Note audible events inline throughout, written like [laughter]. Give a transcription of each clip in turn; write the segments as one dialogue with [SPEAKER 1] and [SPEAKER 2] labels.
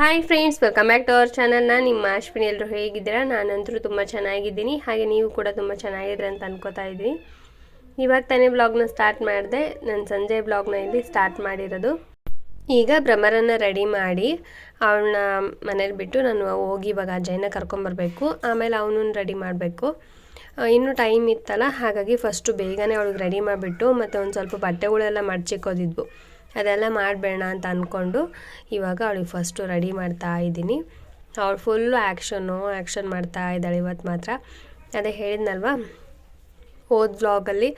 [SPEAKER 1] Hi friends welcome back to our channel ನಾನು ನಿಮ್ಮ ಅಶ್ವಿನಿ ಎಲ್ಲರೂ ಹೇಗಿದ್ದೀರಾ? ನಾನಂತರೂ ತುಂಬ ಚೆನ್ನಾಗಿದ್ದೀನಿ. ಹಾಗೆ ನೀವು ಕೂಡ ತುಂಬ ಚೆನ್ನಾಗಿದ್ರೆ ಅಂತ ಅನ್ಕೋತಾ ಇದ್ದೀನಿ ಇವಾಗ ತಾನೇ ಬ್ಲಾಗ್ನ ಸ್ಟಾರ್ಟ್ ಮಾಡಿದೆ. ನಾನು ಸಂಜೆ ಬ್ಲಾಗ್ನ ಇಲ್ಲಿ ಸ್ಟಾರ್ಟ್ ಮಾಡಿರೋದು. ಈಗ ಭ್ರಮರನ್ನು ರೆಡಿ ಮಾಡಿ ಅವಳನ್ನ ಮನೇಲಿ ಬಿಟ್ಟು ನಾನು ಹೋಗಿ ಇವಾಗ ಅಜ್ಜಯನ ಕರ್ಕೊಂಬರ್ಬೇಕು ಆಮೇಲೆ ಅವನನ್ನು ರೆಡಿ ಮಾಡಬೇಕು. ಇನ್ನೂ ಟೈಮ್ ಇತ್ತಲ್ಲ, ಹಾಗಾಗಿ ಫಸ್ಟು ಬೇಗನೆ ಅವಳಿಗೆ ರೆಡಿ ಮಾಡಿಬಿಟ್ಟು ಮತ್ತು ಒಂದು ಸ್ವಲ್ಪ ಬಟ್ಟೆಗಳೆಲ್ಲ ಮಡ್ಚಿಕ್ಕೋದಿದ್ವು. ಅದೆಲ್ಲ ಮಾಡಬೇಡ ಅಂತ ಅಂದ್ಕೊಂಡು ಇವಾಗ ಅವಳಿಗೆ ಫಸ್ಟು ರೆಡಿ ಮಾಡ್ತಾ ಇದ್ದೀನಿ. ಅವಳು ಫುಲ್ಲು ಆ್ಯಕ್ಷನ್ನು ಆ್ಯಕ್ಷನ್ ಮಾಡ್ತಾ ಇದ್ದಾಳೆ ಇವತ್ತು ಮಾತ್ರ. ಅದೇ ಹೇಳಿದ್ನಲ್ವ, ಹೋದ ವ್ಲಾಗಲ್ಲಿ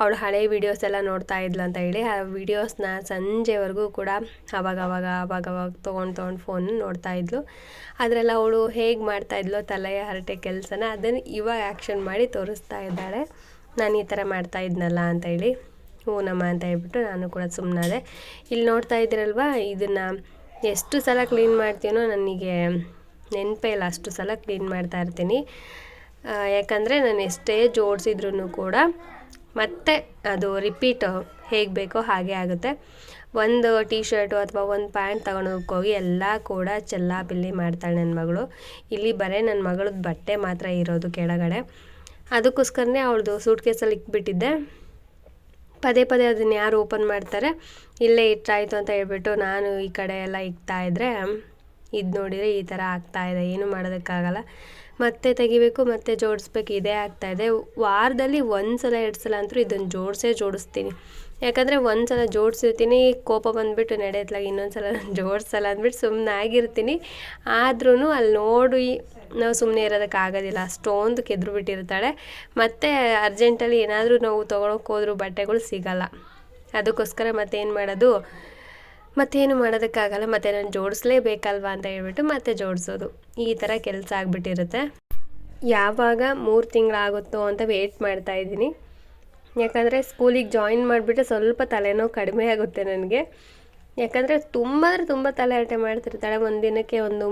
[SPEAKER 1] ಅವಳು ಹಳೆ ವೀಡಿಯೋಸ್ ಎಲ್ಲ ನೋಡ್ತಾ ಇದ್ಲು ಅಂತ ಹೇಳಿ, ಆ ವೀಡಿಯೋಸ್ನ ಸಂಜೆವರೆಗೂ ಕೂಡ ಅವಾಗ ಅವಾಗ ಅವಾಗ ಅವಾಗ ತೊಗೊಂಡು ತೊಗೊಂಡು ಫೋನ್ ನೋಡ್ತಾ ಇದ್ಲು. ಅದರೆಲ್ಲ ಅವಳು ಹೇಗೆ ಮಾಡ್ತಾ ಇದ್ಲು, ತಲೆಯ ಹರಟೆ ಕೆಲಸನ, ಅದನ್ನು ಇವಾಗ ಆ್ಯಕ್ಷನ್ ಮಾಡಿ ತೋರಿಸ್ತಾ ಇದ್ದಾಳೆ. ನಾನು ಈ ಥರ ಮಾಡ್ತಾ ಇದ್ನಲ್ಲ ಅಂತ ಹೇಳಿ. ಹೂನಮ್ಮ ಅಂತ ಹೇಳ್ಬಿಟ್ಟು ನಾನು ಕೂಡ ಸುಮ್ಮನಾದೆ ಇಲ್ಲಿ ನೋಡ್ತಾ ಇದ್ದೀರಲ್ವಾ, ಇದನ್ನು ಎಷ್ಟು ಸಲ ಕ್ಲೀನ್ ಮಾಡ್ತೀನೋ ನನಗೆ ನೆನಪೇ ಇಲ್ಲ, ಅಷ್ಟು ಸಲ ಕ್ಲೀನ್ ಮಾಡ್ತಾ ಇರ್ತೀನಿ. ಯಾಕಂದರೆ ನಾನು ಎಷ್ಟೇ ಜೋಡಿಸಿದ್ರೂ ಕೂಡ ಮತ್ತೆ ಅದು ರಿಪೀಟ್ ಹೇಗೆ ಬೇಕೋ ಹಾಗೆ ಆಗುತ್ತೆ. ಒಂದು ಟೀ ಶರ್ಟು ಅಥವಾ ಒಂದು ಪ್ಯಾಂಟ್ ಹೋಗಿ ಎಲ್ಲ ಕೂಡ ಚೆಲ್ಲಾಪಿಲ್ಲಿ ಮಾಡ್ತಾಳೆ ನನ್ನ ಮಗಳು. ಇಲ್ಲಿ ಬರೀ ನನ್ನ ಮಗಳದ್ದು ಬಟ್ಟೆ ಮಾತ್ರ ಇರೋದು ಕೆಳಗಡೆ. ಅದಕ್ಕೋಸ್ಕರನೇ ಅವಳದು ಸೂಟ್ ಕೇಸಲ್ಲಿ ಇಕ್ಬಿಟ್ಟಿದ್ದೆ. ಪದೇ ಪದೇ ಅದನ್ನು ಯಾರು ಓಪನ್ ಮಾಡ್ತಾರೆ, ಇಲ್ಲೇ ಇಟ್ಟಾಯಿತು ಅಂತ ಹೇಳ್ಬಿಟ್ಟು ನಾನು ಈ ಕಡೆ ಎಲ್ಲ ಇಕ್ತಾ ಇದ್ದರೆ ಇದು ನೋಡಿದರೆ ಈ ಥರ ಆಗ್ತಾ ಇದೆ, ಏನು ಮಾಡೋದಕ್ಕಾಗಲ್ಲ. ಮತ್ತೆ ತೆಗಿಬೇಕು, ಮತ್ತೆ ಜೋಡಿಸ್ಬೇಕು, ಇದೇ ಆಗ್ತಾಯಿದೆ ವಾರದಲ್ಲಿ ಒಂದು ಸಲ ಎರಡು ಸಲ ಅಂತೂ ಇದನ್ನು ಜೋಡಿಸೇ ಜೋಡಿಸ್ತೀನಿ. ಯಾಕಂದರೆ ಒಂದು ಸಲ ಜೋಡಿಸಿರ್ತೀನಿ, ಕೋಪ ಬಂದುಬಿಟ್ಟು ನಡೆಯತ್ಲಾಗ ಇನ್ನೊಂದು ಸಲ [laughs] ಜೋಡಿಸಲ್ಲ ಅಂದ್ಬಿಟ್ಟು ಸುಮ್ಮನೆ ಆಗಿರ್ತೀನಿ ಆದ್ರೂ ಅಲ್ಲಿ ನೋಡಿ ನಾವು ಸುಮ್ಮನೆ ಇರೋದಕ್ಕಾಗೋದಿಲ್ಲ ಅಷ್ಟೊಂದು ಕೆದ್ರು ಬಿಟ್ಟಿರ್ತಾಳೆ. ಮತ್ತು ಅರ್ಜೆಂಟಲ್ಲಿ ಏನಾದರೂ ನಾವು ತೊಗೊಳಕ್ಕೆ ಹೋದ್ರೂ ಬಟ್ಟೆಗಳು ಸಿಗಲ್ಲ. ಅದಕ್ಕೋಸ್ಕರ ಮತ್ತೇನು ಮಾಡೋದು? ಮತ್ತೇನು ಮಾಡೋದಕ್ಕಾಗಲ್ಲ. ಮತ್ತು ನಾನು ಜೋಡಿಸ್ಲೇಬೇಕಲ್ವಾ ಅಂತ ಹೇಳ್ಬಿಟ್ಟು ಮತ್ತೆ ಜೋಡಿಸೋದು. ಈ ಥರ ಕೆಲಸ ಆಗಿಬಿಟ್ಟಿರುತ್ತೆ. ಯಾವಾಗ ಮೂರು ತಿಂಗಳಾಗುತ್ತೋ ಅಂತ ವೆಯ್ಟ್ ಮಾಡ್ತಾ ಇದ್ದೀನಿ. ಯಾಕಂದರೆ ಸ್ಕೂಲಿಗೆ ಜಾಯಿನ್ ಮಾಡಿಬಿಟ್ಟು ಸ್ವಲ್ಪ ತಲೆನೋವು ಕಡಿಮೆ ಆಗುತ್ತೆ ನನಗೆ. ಯಾಕಂದರೆ ತುಂಬ ಅಂದರೆ ತುಂಬ ತಲೆ ಅಟೆ ಮಾಡ್ತಿರ್ತಾಳೆ. ಒಂದು ದಿನಕ್ಕೆ ಒಂದು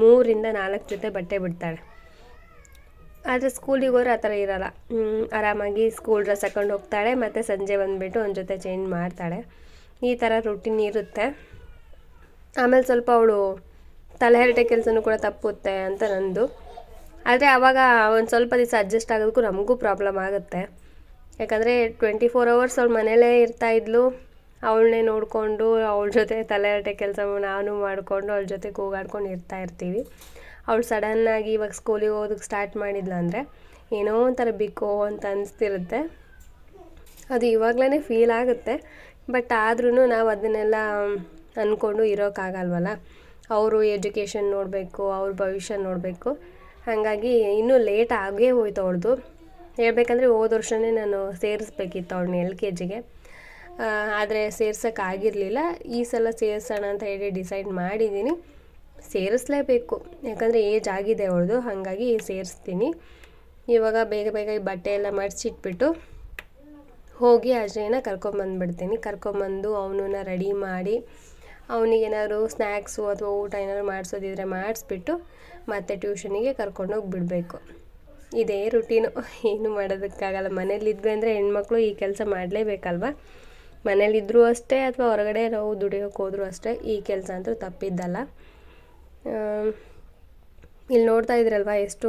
[SPEAKER 1] ಮೂರಿಂದ ನಾಲ್ಕು ಜೊತೆ ಬಟ್ಟೆ ಬಿಡ್ತಾಳೆ. ಆದರೆ ಸ್ಕೂಲಿಗೆ ಹೋದ್ರೆ ಆ ಥರ ಇರೋಲ್ಲ. ಆರಾಮಾಗಿ ಸ್ಕೂಲ್ ಡ್ರೆಸ್ ಹಾಕೊಂಡು ಹೋಗ್ತಾಳೆ, ಮತ್ತು ಸಂಜೆ ಬಂದುಬಿಟ್ಟು ಒಂದು ಜೊತೆ ಚೇಂಜ್ ಮಾಡ್ತಾಳೆ. ಈ ಥರ ರುಟೀನ್ ಇರುತ್ತೆ. ಆಮೇಲೆ ಸ್ವಲ್ಪ ಅವಳು ತಲೆಹರಟೆ ಕೆಲಸನೂ ಕೂಡ ತಪ್ಪುತ್ತೆ ಅಂತ ನಂದು. ಆದರೆ ಆವಾಗ ಒಂದು ಸ್ವಲ್ಪ ದಿವಸ ಅಡ್ಜಸ್ಟ್ ಆಗೋದಕ್ಕೂ ನಮಗೂ ಪ್ರಾಬ್ಲಮ್ ಆಗುತ್ತೆ. ಯಾಕಂದರೆ ಟ್ವೆಂಟಿ ಫೋರ್ ಅವರ್ಸ್ ಅವಳು ಮನೇಲೇ ಇರ್ತಾ ಇದ್ಲು. ಅವಳನ್ನೇ ನೋಡಿಕೊಂಡು ಅವಳ ಜೊತೆ ತಲೆಹರಟೆ ಕೆಲಸ ನಾನು ಮಾಡಿಕೊಂಡು ಅವಳ ಜೊತೆ ಕೂಗಾಡ್ಕೊಂಡು ಇರ್ತಾ ಇರ್ತೀವಿ. ಅವಳು ಸಡನ್ನಾಗಿ ಇವಾಗ ಸ್ಕೂಲಿಗೆ ಹೋಗೋದಕ್ಕೆ ಸ್ಟಾರ್ಟ್ ಮಾಡಿದ್ಲಂದರೆ ಏನೋ ಒಂಥರ ಬಿಕ್ಕು ಅಂತ ಅನಿಸ್ತಿರುತ್ತೆ. ಅದು ಇವಾಗಲೇ ಫೀಲ್ ಆಗುತ್ತೆ. ಬಟ್ ಆದ್ರೂ ನಾವು ಅದನ್ನೆಲ್ಲ ಅಂದ್ಕೊಂಡು ಇರೋಕ್ಕಾಗಲ್ವಲ್ಲ ಅವರು ಎಜುಕೇಷನ್ ನೋಡಬೇಕು, ಅವ್ರ ಭವಿಷ್ಯ ನೋಡಬೇಕು. ಹಾಗಾಗಿ ಇನ್ನೂ ಲೇಟ್ ಆಗೇ ಹೋಯ್ತು ಅವಳದು. ಹೇಳ್ಬೇಕಂದ್ರೆ ಹೋದ ವರ್ಷವೇ ನಾನು ಸೇರಿಸ್ಬೇಕಿತ್ತು ಅವಳನ್ನ ಎಲ್ ಕೆ ಜಿಗೆ. ಆದರೆ ಸೇರ್ಸೋಕ್ಕಾಗಿರಲಿಲ್ಲ ಈ ಸಲ ಸೇರಿಸೋಣ ಅಂತ ಹೇಳಿ ಡಿಸೈಡ್ ಮಾಡಿದ್ದೀನಿ ಸೇರಿಸ್ಲೇಬೇಕು. ಯಾಕಂದರೆ ಏಜ್ ಆಗಿದೆ ಅವಳದು, ಹಾಗಾಗಿ ಸೇರಿಸ್ತೀನಿ. ಇವಾಗ ಬೇಗ ಬೇಗ ಈ ಬಟ್ಟೆ ಎಲ್ಲ ಮಡಿಸಿಟ್ಬಿಟ್ಟು ಹೋಗಿ ಅಜಯ್ನ ಕರ್ಕೊಂಬಂದ್ಬಿಡ್ತೀನಿ ಕರ್ಕೊಂಬಂದು ಅವನನ್ನ ರೆಡಿ ಮಾಡಿ ಅವನಿಗೇನಾದ್ರು ಸ್ನ್ಯಾಕ್ಸು ಅಥವಾ ಊಟ ಏನಾದ್ರು ಮಾಡಿಸೋದಿದ್ರೆ ಮಾಡಿಸ್ಬಿಟ್ಟು ಮತ್ತೆ ಟ್ಯೂಷನಿಗೆ ಕರ್ಕೊಂಡೋಗಿ ಬಿಡಬೇಕು ಇದೇ ರುಟೀನು ಏನು ಮಾಡೋದಕ್ಕಾಗಲ್ಲ. ಮನೇಲಿದ್ವಿ ಅಂದರೆ ಹೆಣ್ಮಕ್ಳು ಈ ಕೆಲಸ ಮಾಡಲೇಬೇಕಲ್ವ? ಮನೇಲಿದ್ದರೂ ಅಷ್ಟೇ ಅಥವಾ ಹೊರಗಡೆ ನಾವು ದುಡಿಯೋಕೆ ಹೋದರೂ ಅಷ್ಟೇ ಈ ಕೆಲಸ ಅಂತೂ ತಪ್ಪಿದ್ದಲ್ಲ. ಇಲ್ಲಿ ನೋಡ್ತಾ ಇದ್ರಲ್ವ ಎಷ್ಟು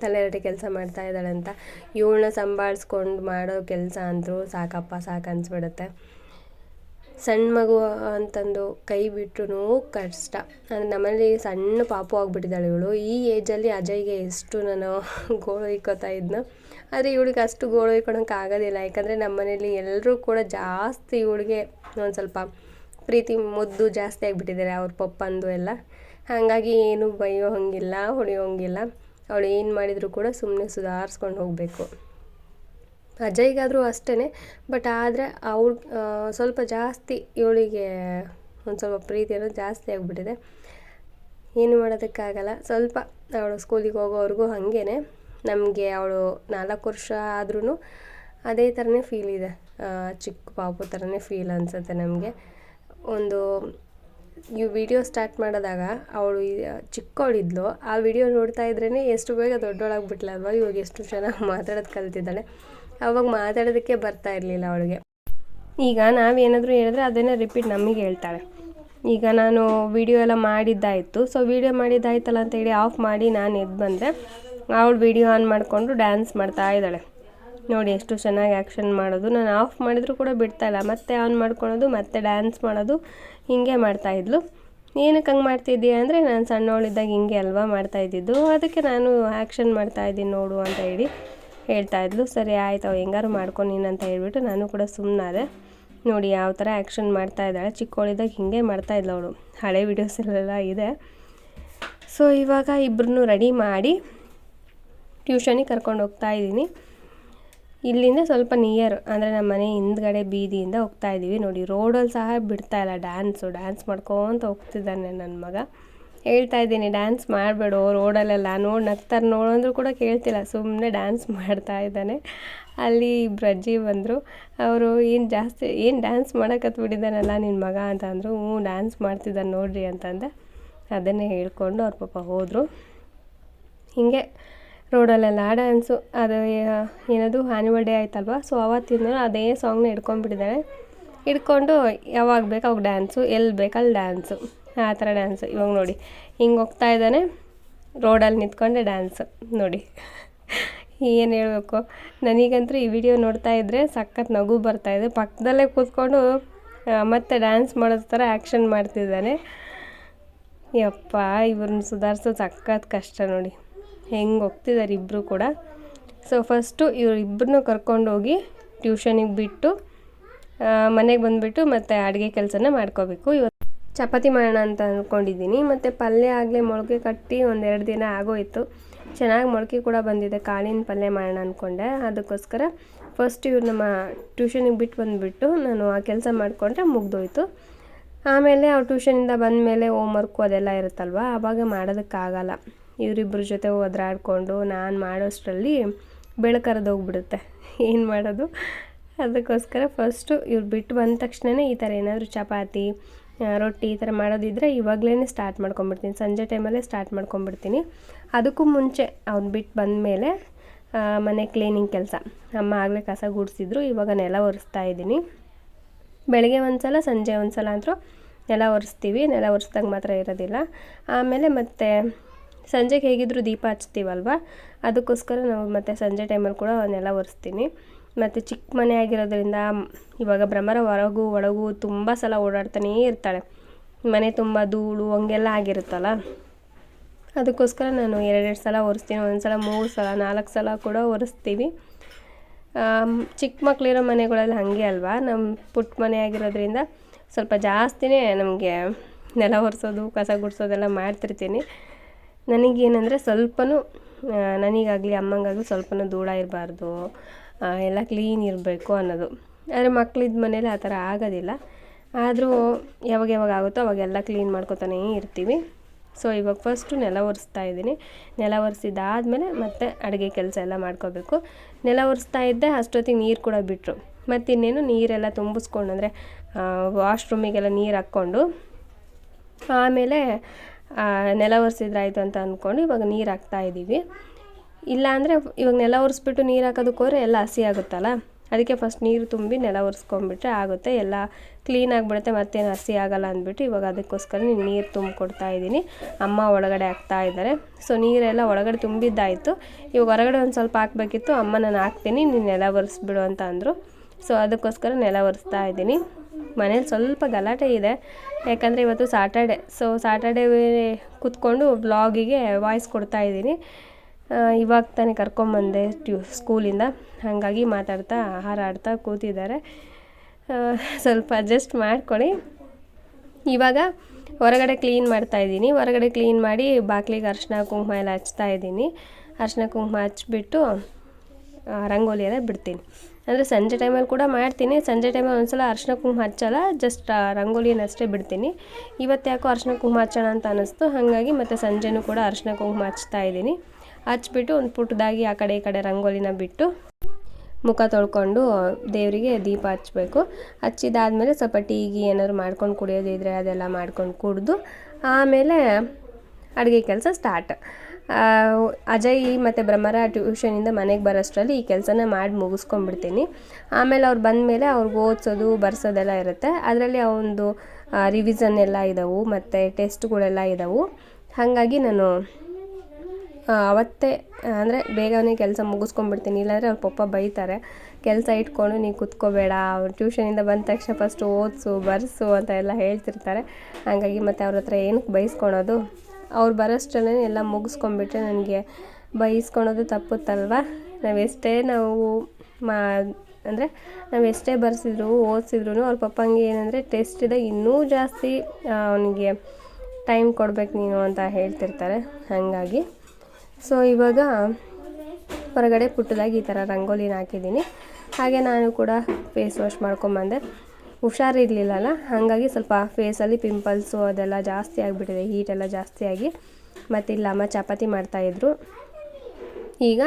[SPEAKER 1] ತಲೆಹರಟೆ ಕೆಲಸ ಮಾಡ್ತಾ ಇದ್ದಾಳೆ ಅಂತ. ಇವಳನ್ನ ಸಂಭಾಳಿಸ್ಕೊಂಡು ಮಾಡೋ ಕೆಲಸ ಅಂತೂ ಸಾಕಪ್ಪ, ಸಾಕು ಅನ್ಸ್ಬಿಡುತ್ತೆ. ಸಣ್ಣ ಮಗು ಅಂತಂದು ಕೈ ಬಿಟ್ರೂ ಕಷ್ಟ. ಅಂದರೆ ನಮ್ಮಲ್ಲಿ ಸಣ್ಣ ಪಾಪು ಆಗಿಬಿಟ್ಟಿದ್ದಾಳೆ ಇವಳು. ಈ ಏಜಲ್ಲಿ ಅಜಯ್ಗೆ ಎಷ್ಟು ನಾನು ಗೋಳು ಇದ್ನ ಇದ್ನು. ಆದರೆ ಇವಳಿಗೆ ಅಷ್ಟು ಗೋಳು ಇಕ್ಕೊಳಕ್ಕೆ ಆಗೋದಿಲ್ಲ. ಯಾಕಂದರೆ ನಮ್ಮ ಮನೇಲಿ ಎಲ್ಲರೂ ಕೂಡ ಜಾಸ್ತಿ ಇವಳಿಗೆ ಒಂದು ಸ್ವಲ್ಪ ಪ್ರೀತಿ ಮುದ್ದು ಜಾಸ್ತಿ ಆಗಿಬಿಟ್ಟಿದ್ದಾರೆ ಅವ್ರ ಪಪ್ಪಂದು ಎಲ್ಲ. ಹಾಗಾಗಿ ಏನು ಬೈಯೋ ಹಂಗಿಲ್ಲ ಹೊಡೆಯೋ ಹಂಗಿಲ್ಲ ಅವಳು ಏನು ಮಾಡಿದರೂ ಕೂಡ ಸುಮ್ಮನೆ ಸುಧಾರಿಸ್ಕೊಂಡು ಹೋಗಬೇಕು. ಅಜಯ್ಗಾದರೂ ಅಷ್ಟೇ ಬಟ್ ಆದರೆ ಅವಳು ಸ್ವಲ್ಪ ಜಾಸ್ತಿ ಇವಳಿಗೆ ಒಂದು ಸ್ವಲ್ಪ ಪ್ರೀತಿ ಅನ್ನೋದು ಜಾಸ್ತಿ ಆಗಿಬಿಟ್ಟಿದೆ. ಏನು ಮಾಡೋದಕ್ಕಾಗಲ್ಲ. ಸ್ವಲ್ಪ ಅವಳು ಸ್ಕೂಲಿಗೆ ಹೋಗೋವರೆಗೂ ಹಾಗೇ ನಮಗೆ ಅವಳು ನಾಲ್ಕು ವರ್ಷ ಆದ್ರೂ ಅದೇ ಥರನೇ ಫೀಲ್ ಇದೆ. ಚಿಕ್ಕ ಪಾಪು ಥರನೇ ಫೀಲ್ ಅನಿಸುತ್ತೆ ನಮಗೆ. ಒಂದು, ಈ ವಿಡಿಯೋ ಸ್ಟಾರ್ಟ್ ಮಾಡಿದಾಗ ಅವಳು ಚಿಕ್ಕವಳಿದ್ಲು. ಆ ವಿಡಿಯೋ ನೋಡ್ತಾ ಇದ್ರೇ ಎಷ್ಟು ಬೇಗ ದೊಡ್ಡವಳಾಗ್ಬಿಟ್ಲಲ್ವ? ಇವಾಗ ಎಷ್ಟು ಚೆನ್ನಾಗಿ ಮಾತಾಡೋದು ಕಲ್ತಿದ್ದಾಳೆ. ಅವಾಗ ಮಾತಾಡೋದಕ್ಕೆ ಬರ್ತಾ ಇರಲಿಲ್ಲ ಅವಳಿಗೆ. ಈಗ ನಾವೇನಾದರೂ ಹೇಳಿದ್ರೆ ಅದನ್ನೇ ರಿಪೀಟ್ ನಮಗೆ ಹೇಳ್ತಾಳೆ. ಈಗ ನಾನು ವಿಡಿಯೋ ಎಲ್ಲ ಮಾಡಿದ್ದಾಯಿತು. ಸೊ ವಿಡಿಯೋ ಮಾಡಿದ್ದಾಯ್ತಲ್ಲ ಅಂತೇಳಿ ಆಫ್ ಮಾಡಿ ನಾನು ಎದ್ದು ಬಂದೆ. ಅವಳು ವಿಡಿಯೋ ಆನ್ ಮಾಡಿಕೊಂಡು ಡ್ಯಾನ್ಸ್ ಮಾಡ್ತಾ ಇದ್ದಾಳೆ. ನೋಡಿ ಎಷ್ಟು ಚೆನ್ನಾಗಿ ಆ್ಯಕ್ಷನ್ ಮಾಡೋದು. ನಾನು ಆಫ್ ಮಾಡಿದರೂ ಕೂಡ ಬಿಡ್ತಾಯಿಲ್ಲ ಮತ್ತೆ ಆನ್ ಮಾಡ್ಕೊಳೋದು, ಮತ್ತೆ ಡ್ಯಾನ್ಸ್ ಮಾಡೋದು, ಹಿಂಗೆ ಮಾಡ್ತಾಯಿದ್ಲು ಏನಕ್ಕೆ ಹಂಗೆ ಮಾಡ್ತಿದ್ದೀಯ ಅಂದರೆ, ನಾನು ಸಣ್ಣವಳಿದ್ದಾಗ ಹಿಂಗೆ ಅಲ್ವಾ ಮಾಡ್ತಾಯಿದ್ದಿದ್ದು ಅದಕ್ಕೆ ನಾನು ಆ್ಯಕ್ಷನ್ ಮಾಡ್ತಾಯಿದ್ದೀನಿ ನೋಡು ಅಂತ ಹೇಳಿ ಹೇಳ್ತಾ ಹೇಳ್ತಾಯಿದ್ಲು ಸರಿ ಆಯ್ತು, ಅವು ಹೆಂಗಾರು ಮಾಡ್ಕೊ ನೀನು ಅಂತ ಹೇಳ್ಬಿಟ್ಟು ನಾನು ಕೂಡ ಸುಮ್ಮನಾದೆ ನೋಡಿ ಯಾವ ಥರ ಆ್ಯಕ್ಷನ್ ಮಾಡ್ತಾ ಇದ್ದಾಳೆ. ಚಿಕ್ಕವಳಿದ್ದಾಗ ಹಿಂಗೆ ಮಾಡ್ತಾಯಿದ್ಲು ಅವಳು. ಹಳೆ ವೀಡಿಯೋಸಲ್ಲೆಲ್ಲ ಇದೆ. ಸೊ ಇವಾಗ ಇಬ್ಬರನ್ನೂ ರೆಡಿ ಮಾಡಿ ಟ್ಯೂಷನಿಗೆ ಕರ್ಕೊಂಡು ಹೋಗ್ತಾ ಇದ್ದೀನಿ. ಇಲ್ಲಿಂದ ಸ್ವಲ್ಪ ನಿಯರ್ ಅಂದರೆ ನಮ್ಮ ಮನೆ ಹಿಂದ್ಗಡೆ ಬೀದಿಯಿಂದ ಹೋಗ್ತಾ ಇದ್ದೀವಿ. ನೋಡಿ ರೋಡಲ್ಲಿ ಸಹ ಬಿಡ್ತಾ ಇಲ್ಲ ಡ್ಯಾನ್ಸು ಡ್ಯಾನ್ಸ್ ಮಾಡ್ಕೊತ ಹೋಗ್ತಿದ್ದಾನೆ ನನ್ನ ಮಗ. ಹೇಳ್ತಾ ಇದ್ದೀನಿ ಡ್ಯಾನ್ಸ್ ಮಾಡಬೇಡು ರೋಡಲ್ಲೆಲ್ಲ ನೋಡಿ, ನಗ್ತಾರೆ ನೋಡಂದ್ರೂ ಕೂಡ ಕೇಳ್ತಿಲ್ಲ. ಸುಮ್ಮನೆ ಡ್ಯಾನ್ಸ್ ಮಾಡ್ತಾ ಇದ್ದಾನೆ. ಅಲ್ಲಿ ಇಬ್ಬರು ಅಜ್ಜಿ ಬಂದರು. ಅವರು, ಏನು ಜಾಸ್ತಿ, ಏನು ಡ್ಯಾನ್ಸ್ ಮಾಡೋಕತ್ಬಿಟ್ಟಿದ್ದಾನಲ್ಲ ನಿನ್ನ ಮಗ? ಅಂತ ಅಂದರು. ಹ್ಞೂ ಡ್ಯಾನ್ಸ್ ಮಾಡ್ತಿದ್ದಾನೆ ನೋಡಿರಿ ಅಂತಂದೆ ಅದನ್ನೇ ಹೇಳ್ಕೊಂಡು ಅವ್ರ ಪಾಪ ಹೋದರು. ಹೀಗೆ ರೋಡಲ್ಲೆಲ್ಲ ಡ್ಯಾನ್ಸು ಅದು ಏನದು ಆ್ಯನಿವಲ್ ಡೇ ಆಯ್ತಲ್ವ? ಸೊ ಅವತ್ತಿಂದ ಅದೇ ಸಾಂಗ್ನ ಹಿಡ್ಕೊಂಡ್ಬಿಟ್ಟಿದ್ದಾರೆ ಹಿಡ್ಕೊಂಡು ಯಾವಾಗ ಬೇಕು ಅವಾಗ ಡ್ಯಾನ್ಸು ಎಲ್ಲಿ ಬೇಕು ಅಲ್ಲಿ ಡ್ಯಾನ್ಸು ಆ ಥರ ಡ್ಯಾನ್ಸು ಇವಾಗ ನೋಡಿ, ಹಿಂಗೆ ಹೋಗ್ತಾ ಇದ್ದಾನೆ, ರೋಡಲ್ಲಿ ನಿಂತ್ಕೊಂಡೆ ಡ್ಯಾನ್ಸು ನೋಡಿ. ಏನು ಹೇಳಬೇಕು? ನನಗಂತೂ ಈ ವಿಡಿಯೋ ನೋಡ್ತಾ ಇದ್ದರೆ ಸಖತ್ ನಗು ಬರ್ತಾಯಿದೆ ಪಕ್ಕದಲ್ಲೇ ಕೂತ್ಕೊಂಡು ಮತ್ತೆ ಡ್ಯಾನ್ಸ್ ಮಾಡೋದು ಥರ ಆ್ಯಕ್ಷನ್ ಮಾಡ್ತಿದ್ದಾನೆ. ಯಪ್ಪ, ಇವ್ರನ್ನ ಸುಧಾರಿಸೋದು ಸಖತ್ ಕಷ್ಟ ನೋಡಿ. ಹೆಂಗೆ ಹೋಗ್ತಿದ್ದಾರೆ ಇಬ್ಬರು ಕೂಡ. ಸೊ ಫಸ್ಟು ಇವರಿಬ್ಬರನ್ನೂ ಕರ್ಕೊಂಡೋಗಿ ಟ್ಯೂಷನಿಗೆ ಬಿಟ್ಟು ಮನೆಗೆ ಬಂದುಬಿಟ್ಟು ಮತ್ತು ಅಡುಗೆ ಕೆಲಸನ ಮಾಡ್ಕೋಬೇಕು. ಇವತ್ತು ಚಪಾತಿ ಮಾಡೋಣ ಅಂತ ಅಂದ್ಕೊಂಡಿದ್ದೀನಿ ಮತ್ತು ಪಲ್ಯ ಆಗಲೇ ಮೊಳಕೆ ಕಟ್ಟಿ ಒಂದೆರಡು ದಿನ ಆಗೋಯಿತು. ಚೆನ್ನಾಗಿ ಮೊಳಕೆ ಕೂಡ ಬಂದಿದೆ. ಕಾಳಿನ ಪಲ್ಯ ಮಾಡೋಣ ಅಂದ್ಕೊಂಡೆ ಅದಕ್ಕೋಸ್ಕರ ಫಸ್ಟ್ ಇವ್ರು ನಮ್ಮ ಟ್ಯೂಷನಿಗೆ ಬಿಟ್ಟು ಬಂದುಬಿಟ್ಟು ನಾನು ಆ ಕೆಲಸ ಮಾಡಿಕೊಂಡ್ರೆ ಮುಗ್ದೋಯ್ತು. ಆಮೇಲೆ ಅವ್ರು ಟ್ಯೂಷನಿಂದ ಬಂದ ಮೇಲೆ ವರ್ಕು ಅದೆಲ್ಲ ಇರುತ್ತಲ್ವ? ಆವಾಗ ಮಾಡೋದಕ್ಕಾಗಲ್ಲ. ಇವರಿಬ್ಬರ ಜೊತೆ ಒದ್ರಾಡಿಕೊಂಡು ನಾನು ಮಾಡೋಷ್ಟರಲ್ಲಿ ಹೋಗ್ಬಿಡುತ್ತೆ. ಏನು ಮಾಡೋದು? ಅದಕ್ಕೋಸ್ಕರ ಫಸ್ಟು ಇವ್ರು ಬಿಟ್ಟು ಬಂದ ತಕ್ಷಣವೇ ಈ ಥರ ಏನಾದರೂ ಚಪಾತಿ ರೊಟ್ಟಿ ಈ ಥರ ಮಾಡೋದಿದ್ರೆ ಇವಾಗಲೇ ಸ್ಟಾರ್ಟ್ ಮಾಡ್ಕೊಂಬಿಡ್ತೀನಿ. ಸಂಜೆ ಟೈಮಲ್ಲೇ ಸ್ಟಾರ್ಟ್ ಮಾಡ್ಕೊಂಬಿಡ್ತೀನಿ. ಅದಕ್ಕೂ ಮುಂಚೆ ಅವ್ನು ಬಿಟ್ಟು ಬಂದ ಮೇಲೆ ಮನೆ ಕ್ಲೀನಿಂಗ್ ಕೆಲಸ. ಅಮ್ಮ ಆಗಲೇ ಕಸ ಗುಡಿಸಿದ್ರು, ಇವಾಗ ನೆಲ ಒರೆಸ್ತಾ ಇದ್ದೀನಿ. ಬೆಳಗ್ಗೆ ಒಂದು ಸಲ ಸಂಜೆ ಒಂದು ಸಲ ಅಂತೂ ನೆಲ ಒರೆಸ್ತೀವಿ. ನೆಲ ಒರೆಸ್ದಾಗ ಮಾತ್ರ ಇರೋದಿಲ್ಲ. ಆಮೇಲೆ ಮತ್ತೆ ಸಂಜೆಗೆ ಹೇಗಿದ್ದರೂ ದೀಪ ಹಚ್ತೀವಲ್ವ? ಅದಕ್ಕೋಸ್ಕರ ನಾವು ಮತ್ತು ಸಂಜೆ ಟೈಮಲ್ಲಿ ಕೂಡ ಅವನ್ನೆಲ್ಲ ಒರೆಸ್ತೀನಿ. ಮತ್ತು ಚಿಕ್ಕ ಮನೆ ಆಗಿರೋದ್ರಿಂದ ಇವಾಗ ಭ್ರಮರ ಹೊರಗು ಒಳಗೂ ತುಂಬ ಸಲ ಓಡಾಡ್ತಾನೇ ಇರ್ತಾಳೆ. ಮನೆ ತುಂಬ ಧೂಳು, ಹಂಗೆಲ್ಲ ಆಗಿರುತ್ತಲ್ಲ? ಅದಕ್ಕೋಸ್ಕರ ನಾನು ಎರಡೆರಡು ಸಲ ಒರೆಸ್ತೀನಿ. ಒಂದು ಸಲ ಮೂರು ಸಲ, ನಾಲ್ಕು ಸಲ ಕೂಡ ಒರೆಸ್ತೀವಿ ಚಿಕ್ಕ ಮಕ್ಕಳಿರೋ ಮನೆಗಳಲ್ಲಿ ಹಾಗೆ ಅಲ್ವಾ? ನಮ್ಮ ಪುಟ್ಟ ಮನೆ ಆಗಿರೋದ್ರಿಂದ ಸ್ವಲ್ಪ ಜಾಸ್ತಿನೇ ನಮಗೆ ನೆಲ ಒರೆಸೋದು, ಕಸ ಗುಡಿಸೋದೆಲ್ಲ ಮಾಡ್ತಿರ್ತೀನಿ. ನನಗೇನಂದರೆ ಸ್ವಲ್ಪನೂ ನನಗಾಗಲಿ ಅಮ್ಮಂಗಾಗಲಿ ಸ್ವಲ್ಪನೂ ದೂಡ ಇರಬಾರ್ದು. ಎಲ್ಲ ಕ್ಲೀನ್ ಇರಬೇಕು ಅನ್ನೋದು. ಆದರೆ ಮಕ್ಳಿದ್ದ ಮನೇಲಿ ಆ ಥರ ಆಗೋದಿಲ್ಲ. ಆದರೂ ಯಾವಾಗ ಯಾವಾಗ ಆಗುತ್ತೋ ಅವಾಗೆಲ್ಲ ಕ್ಲೀನ್ ಮಾಡ್ಕೊತಾನೇ ಇರ್ತೀವಿ. ಸೊ ಇವಾಗ ಫಸ್ಟು ನೆಲ ಒರೆಸ್ತಾ ಇದ್ದೀನಿ. ನೆಲ ಒರೆಸಿದ್ದಾದಮೇಲೆ ಮತ್ತೆ ಅಡುಗೆ ಕೆಲಸ ಎಲ್ಲ ಮಾಡ್ಕೋಬೇಕು. ನೆಲ ಒರೆಸ್ತಾ ಇದ್ದೆ, ಅಷ್ಟೊತ್ತಿಗೆ ನೀರು ಕೂಡ ಬಿಟ್ಟರು ಮತ್ತಿನ್ನೇನು ನೀರೆಲ್ಲ ತುಂಬಿಸ್ಕೊಂಡು ಅಂದರೆ ವಾಶ್ರೂಮಿಗೆಲ್ಲ ನೀರು ಹಾಕ್ಕೊಂಡು, ಆಮೇಲೆ ನೆಲ ಒರೆಸಿದ್ರಾಯ್ತು ಅಂತ ಅಂದ್ಕೊಂಡು ಇವಾಗ ನೀರು ಹಾಕ್ತಾ ಇದ್ದೀವಿ ಇಲ್ಲ ಅಂದರೆ ಇವಾಗ ನೆಲ ಒರೆಸ್ಬಿಟ್ಟು ನೀರು ಹಾಕೋದಕ್ಕೆ ಹೋದ್ರೆ ಎಲ್ಲ ಹಸಿ ಆಗುತ್ತಲ್ಲ? ಅದಕ್ಕೆ ಫಸ್ಟ್ ನೀರು ತುಂಬಿ ನೆಲ ಒರೆಸ್ಕೊಂಬಿಟ್ರೆ ಆಗುತ್ತೆ. ಎಲ್ಲ ಕ್ಲೀನ್ ಆಗಿಬಿಡುತ್ತೆ, ಮತ್ತೇನು ಹಸಿ ಆಗಲ್ಲ ಅಂದ್ಬಿಟ್ಟು ಇವಾಗ ಅದಕ್ಕೋಸ್ಕರ ನೀರು ತುಂಬಿಕೊಡ್ತಾ ಇದ್ದೀನಿ ಅಮ್ಮ ಒಳಗಡೆ ಹಾಕ್ತಾ ಇದ್ದಾರೆ. ಸೊ ನೀರೆಲ್ಲ ಒಳಗಡೆ ತುಂಬಿದ್ದಾಯಿತು. ಇವಾಗ ಹೊರಗಡೆ ಒಂದು ಸ್ವಲ್ಪ ಹಾಕ್ಬೇಕಿತ್ತು. ಅಮ್ಮ, ನಾನು ಹಾಕ್ತೀನಿ, ನೀನು ನೆಲ ಒರೆಸ್ಬಿಡು ಅಂತ ಅಂದರು. ಸೊ ಅದಕ್ಕೋಸ್ಕರ ನೆಲ ಒರೆಸ್ತಾ ಇದ್ದೀನಿ ಮನೇಲಿ ಸ್ವಲ್ಪ ಗಲಾಟೆ ಇದೆ. ಯಾಕಂದರೆ ಇವತ್ತು ಸಾಟರ್ಡೆ ಸೊ ಸಾಟರ್ಡೆ ಕೂತ್ಕೊಂಡು ವ್ಲಾಗಿಗೆ ವಾಯ್ಸ್ ಕೊಡ್ತಾ ಇದ್ದೀನಿ. ಇವಾಗ ತಾನೇ ಕರ್ಕೊಂಬಂದೆ ಟ್ಯೂ ಸ್ಕೂಲಿಂದ ಹಾಗಾಗಿ ಮಾತಾಡ್ತಾ, ಆಹಾರ ಆಡ್ತಾ ಕೂತಿದ್ದಾರೆ. ಸ್ವಲ್ಪ ಅಡ್ಜಸ್ಟ್ ಮಾಡ್ಕೊಳ್ಳಿ. ಇವಾಗ ಹೊರಗಡೆ ಕ್ಲೀನ್ ಮಾಡ್ತಾ ಇದ್ದೀನಿ. ಹೊರಗಡೆ ಕ್ಲೀನ್ ಮಾಡಿ ಬಾಗಿಲಿಗೆ ಅರ್ಶಿನ ಕುಂಕುಮ ಎಲ್ಲ ಹಚ್ತಾ ಇದ್ದೀನಿ. ಅರ್ಶಿನ ಕುಂಕುಮ ಹಚ್ಬಿಟ್ಟು ರಂಗೋಲಿ ಎಲ್ಲ ಬಿಡ್ತೀನಿ. ಅಂದರೆ ಸಂಜೆ ಟೈಮಲ್ಲಿ ಕೂಡ ಮಾಡ್ತೀನಿ. ಸಂಜೆ ಟೈಮಲ್ಲಿ ಒಂದು ಸಲ ಅರ್ಶಿನ ಕುಂಕುಮ ಹಚ್ಚಲ್ಲ ಜಸ್ಟ್ ರಂಗೋಲಿನ ಅಷ್ಟೇ ಬಿಡ್ತೀನಿ. ಇವತ್ತು ಯಾಕೋ ಅರ್ಶಿನ ಕುಂಕುಮ ಹಚ್ಚೋಣ ಅಂತ ಅನ್ನಿಸ್ತು ಹಾಗಾಗಿ ಮತ್ತು ಸಂಜೆನೂ ಕೂಡ ಅರ್ಶಿನ ಕುಂಕುಮ ಹಚ್ತಾ ಇದ್ದೀನಿ. ಹಚ್ಬಿಟ್ಟು ಒಂದು ಪುಟ್ಟದಾಗಿ ಆ ಕಡೆ ಈ ಕಡೆ ರಂಗೋಲಿನ ಬಿಟ್ಟು ಮುಖ ತೊಳ್ಕೊಂಡು ದೇವರಿಗೆ ದೀಪ ಹಚ್ಚಬೇಕು ಹಚ್ಚಿದಾದಮೇಲೆ ಸ್ವಲ್ಪ ಟೀಗಿ ಏನಾದ್ರು ಮಾಡ್ಕೊಂಡು ಕುಡಿಯೋದಿದ್ರೆ ಅದೆಲ್ಲ ಮಾಡ್ಕೊಂಡು ಕುಡಿದು ಆಮೇಲೆ ಅಡುಗೆ ಕೆಲಸ ಸ್ಟಾರ್ಟ್ ಅಜಯ್ ಮತ್ತು ಬ್ರಹ್ಮರ ಟ್ಯೂಷನಿಂದ ಮನೆಗೆ ಬರೋಷ್ಟರಲ್ಲಿ ಈ ಕೆಲಸನ ಮಾಡಿ ಮುಗಿಸ್ಕೊಂಡ್ಬಿಡ್ತೀನಿ. ಆಮೇಲೆ ಅವ್ರು ಬಂದಮೇಲೆ ಅವ್ರಿಗೆ ಓದಿಸೋದು, ಬರ್ಸೋದೆಲ್ಲ ಇರುತ್ತೆ. ಅದರಲ್ಲಿ ಅವನದು ರಿವಿಸನ್ ಎಲ್ಲ ಇದ್ದಾವೆ ಮತ್ತು ಟೆಸ್ಟ್ಗಳೆಲ್ಲ ಇದ್ದಾವೆ ಹಾಗಾಗಿ ನಾನು ಅವತ್ತೇ, ಅಂದರೆ ಬೇಗನೆ ಕೆಲಸ ಮುಗಿಸ್ಕೊಂಡ್ಬಿಡ್ತೀನಿ. ಇಲ್ಲಾಂದರೆ ಅವ್ರ ಪಪ್ಪ ಬೈತಾರೆ. ಕೆಲಸ ಇಟ್ಕೊಂಡು ನೀನು ಕುತ್ಕೋಬೇಡ, ಅವ್ರು ಟ್ಯೂಷನಿಂದ ಬಂದ ತಕ್ಷಣ ಫಸ್ಟ್ ಓದಿಸು, ಬರ್ಸು ಅಂತ ಎಲ್ಲ ಹೇಳ್ತಿರ್ತಾರೆ. ಹಾಗಾಗಿ ಮತ್ತು ಅವ್ರ ಹತ್ರ ಏನಕ್ಕೆ ಬೈಸ್ಕೊಳೋದು ಅವ್ರು ಬರೋಷ್ಟರಲ್ಲೇ ಎಲ್ಲ ಮುಗಿಸ್ಕೊಂಡ್ಬಿಟ್ರೆ ನನಗೆ ಬೈಸ್ಕೊಳೋದು ತಪ್ಪುತ್ತಲ್ವ? ನಾವೆಷ್ಟೇ ನಾವು ಮಾ, ಅಂದರೆ ನಾವು ಎಷ್ಟೇ ಬರೆಸಿದ್ರು ಓದಿಸಿದ್ರು ಅವ್ರ ಪಪ್ಪಂಗೆ ಏನಂದರೆ ಟೆಸ್ಟ್ ಇದೆ, ಇನ್ನೂ ಜಾಸ್ತಿ ಅವನಿಗೆ ಟೈಮ್ ಕೊಡ್ಬೇಕು ನೀನು ಅಂತ ಹೇಳ್ತಿರ್ತಾರೆ. ಹಾಗಾಗಿ ಸೊ ಇವಾಗ ಹೊರಗಡೆ ಪುಟ್ಟದಾಗಿ ಈ ಥರ ರಂಗೋಲಿನ ಹಾಕಿದ್ದೀನಿ. ಹಾಗೆ ನಾನು ಕೂಡ ಫೇಸ್ ವಾಶ್ ಮಾಡ್ಕೊಂಬಂದೆ. ಹುಷಾರಿರಲಿಲ್ಲಲ್ಲ, ಹಾಗಾಗಿ ಸ್ವಲ್ಪ ಫೇಸಲ್ಲಿ ಪಿಂಪಲ್ಸು ಅದೆಲ್ಲ ಜಾಸ್ತಿ ಆಗಿಬಿಟ್ಟಿದೆ ಹೀಟೆಲ್ಲ ಜಾಸ್ತಿ ಆಗಿ. ಮತ್ತು ಇಲ್ಲಿ ಅಮ್ಮ ಚಪಾತಿ ಮಾಡ್ತಾಯಿದ್ರು ಈಗ